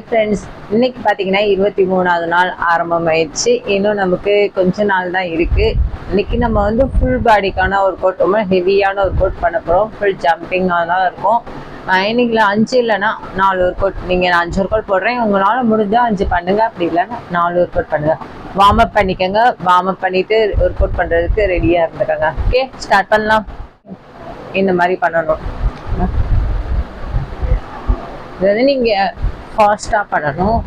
Friends இன்னைக்கு பார்த்தீங்கன்னா இருபத்தி மூணாவது நாள் ஆரம்பமாயிடுச்சு. இன்னும் நமக்கு கொஞ்ச நாள் தான் இருக்கு. இன்னைக்கு நம்ம வந்து ஃபுல் பாடிக்கான ஒரு கோட் ரொம்ப ஹெவியான ஒரு கோட் பண்ண போகிறோம் ஃபுல் ஜம்பிங்காக தான் இருக்கும். ஆஹ் இன்னைக்குல அஞ்சு இல்லைன்னா நாலு ஒரு கோட் நீங்கள் நான் அஞ்சு ஒரு கோட் போடுறேன். உங்களால் முடிஞ்சால் அஞ்சு பண்ணுங்க. அப்படி இல்லைன்னா நாலு ஒரு கோட் பண்ணுங்க. வார்ம் அப் பண்ணிக்கோங்க. வார்ம் அப் பண்ணிட்டு ஒரு கோட் பண்ணுறதுக்கு ரெடியாக இருந்துக்கோங்க. ஓகே ஸ்டார்ட் பண்ணலாம். இந்த மாதிரி பண்ணணும். இது வந்து நீங்கள் ஃபாஸ்ட்டாக பண்ணணும்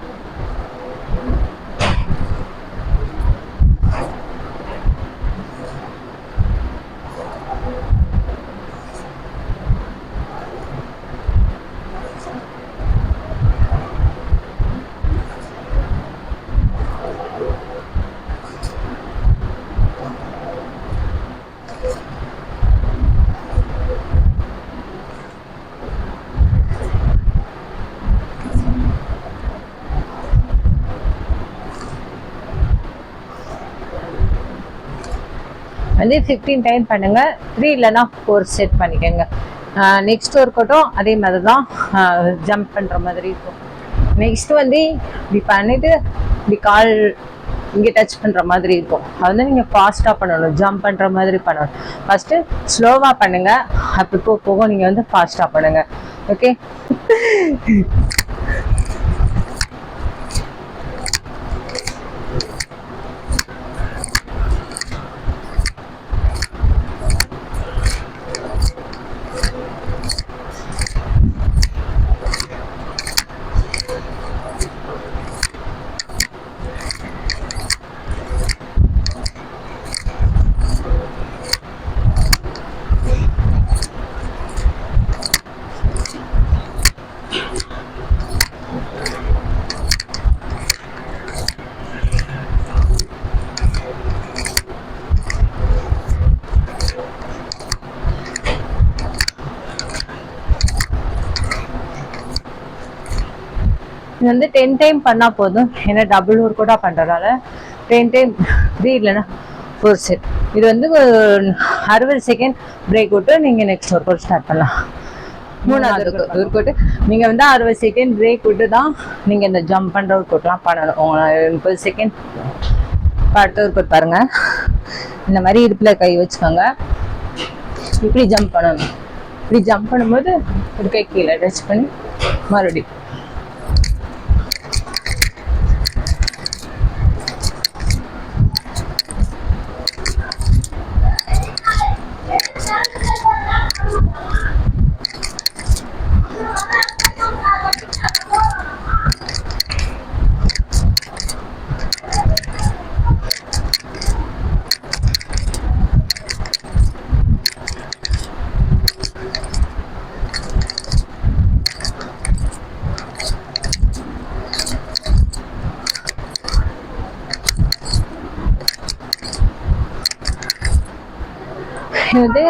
வந்து ஃபிஃப்டீன் டைம் பண்ணுங்கள் த்ரீ இல்லைன்னா ஃபோர் செட் பண்ணிக்கோங்க. நெக்ஸ்ட் ஒர்க்கட்டும் அதே மாதிரி தான் ஜம்ப் பண்ணுற மாதிரி இருக்கும். நெக்ஸ்ட் வந்து இப்படி பண்ணிவிட்டு இப்படி கால் இங்கே டச் பண்ணுற மாதிரி இருக்கும். அது வந்து நீங்கள் ஃபாஸ்ட்டாக பண்ணணும். ஜம்ப் பண்ணுற மாதிரி பண்ணணும். ஃபஸ்ட்டு ஸ்லோவாக பண்ணுங்கள் அப்படி போக போக நீங்கள் வந்து ஃபாஸ்ட்டாக பண்ணுங்கள் ஓகே இது வந்து டென் டைம் பண்ணால் போதும். ஏன்னா டபுள் ஒர்க் கூட பண்ணுறதால டென் டைம் இது இல்லைன்னா ஃபோர் செட் இது வந்து ஒரு அறுபது செகண்ட் பிரேக் விட்டு நீங்கள் நெக்ஸ்ட் ஒர்க் அவுட் ஸ்டார்ட் பண்ணலாம். மூணாவது ஒர்க் அவுட் நீங்கள் வந்து அறுபது செகண்ட் பிரேக் விட்டு தான் நீங்கள் இந்த ஜம்ப் பண்ணுற ஒர்க் அவுட்லாம் பண்ணணும். முப்பது செகண்ட் அடுத்த ஒர்க் அவுட் பாருங்கள் இந்த மாதிரி இடுப்பில் கை வச்சுக்கோங்க. இப்படி ஜம்ப் பண்ணணும். இப்படி ஜம்ப் பண்ணும்போது ஒரு கை கீழே டச் பண்ணி மறுபடியும் இது வந்து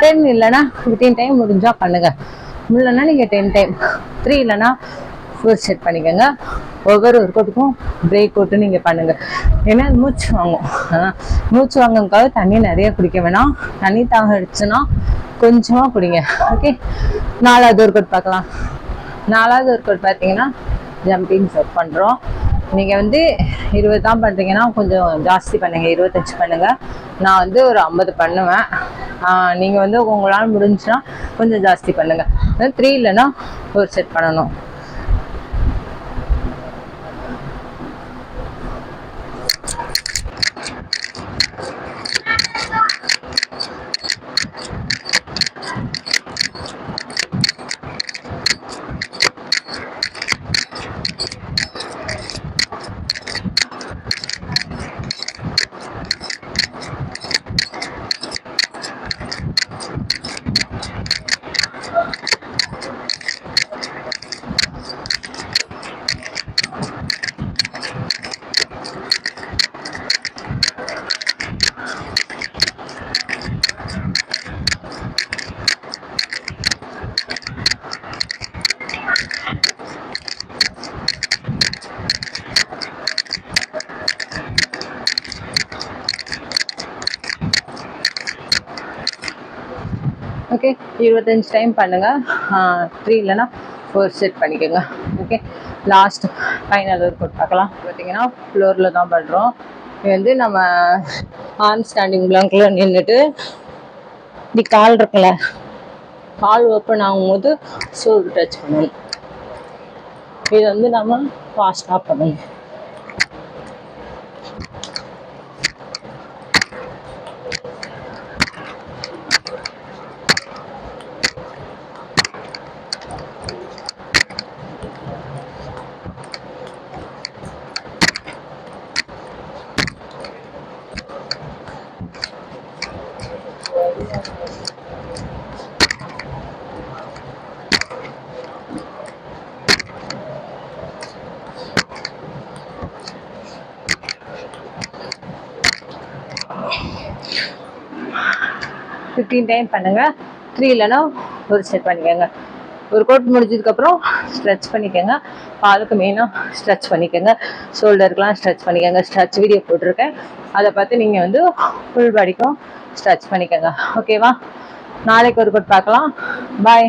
டென் இல்லைன்னா ஃபிஃப்டீன் டைம் முடிஞ்சா பண்ணுங்க. இல்லைன்னா நீங்கள் டென் டைம் த்ரீ இல்லைன்னா ஃபோர் செட் பண்ணிக்கோங்க. ஒவ்வொரு ஒர்க்கவுட்டுக்கும் பிரேக் அவுட்டும் நீங்கள் பண்ணுங்க. ஏன்னா அது மூச்சு வாங்கும். மூச்சு வாங்கக்காக தண்ணி நிறைய குடிக்க வேணாம். தண்ணி தாக அடிச்சுன்னா கொஞ்சமாக குடிங்க. ஓகே நாலாவது ஒர்க் அவுட் பார்க்கலாம். நாலாவது ஒர்க் அவுட் பார்த்தீங்கன்னா ஜம்பிங் ஒர்க் பண்ணுறோம் நீங்கள் வந்து இருபது தான் பண்ணுறீங்கன்னா கொஞ்சம் ஜாஸ்தி பண்ணுங்கள் இருபத்தஞ்சு பண்ணுங்கள் நான் வந்து ஒரு ஐம்பது பண்ணுவேன். நீங்கள் வந்து உங்களால் முடிஞ்சுன்னா கொஞ்சம் ஜாஸ்தி பண்ணுங்க. த்ரீ இல்லைன்னா ஒரு செட் பண்ணணும். ஓகே இருபத்தஞ்சு டைம் பண்ணுங்கள் த்ரீ இல்லைன்னா ஃபோர் செட் பண்ணிக்கோங்க. Okay last final work out பார்க்கலாம். பார்த்தீங்கன்னா ஃப்ளோரில் தான் பண்ணுறோம் இது வந்து நம்ம ஆர்ம் ஸ்டாண்டிங் பிளாங்கில் நின்றுட்டு இப்படி கால் இருக்குல்ல கால் ஓப்பன் ஆகும்போது ஷோல்டர் டச் பண்ணணும். இது வந்து நம்ம ஃபாஸ்ட்டாக பண்ணணும். ஃபிஃப்டீன் டைம் பண்ணுங்கள் த்ரீ இல்லைன்னா ஒரு செட் பண்ணிக்கோங்க. ஒரு கோட் முடிஞ்சதுக்கப்புறம் ஸ்ட்ரெச் பண்ணிக்கோங்க. பாலுக்கு மெயினாக ஸ்ட்ரெச் பண்ணிக்கோங்க. ஷோல்டருக்குலாம் ஸ்ட்ரெச் பண்ணிக்கோங்க. ஸ்ட்ரெச் வீடியோ போட்டிருக்கேன். அதை பார்த்து நீங்கள் வந்து ஃபுல் பாடிக்கும் ஸ்ட்ரெச் பண்ணிக்கோங்க. ஓகேவா நாளைக்கு ஒரு கோட் பார்க்கலாம். பாய்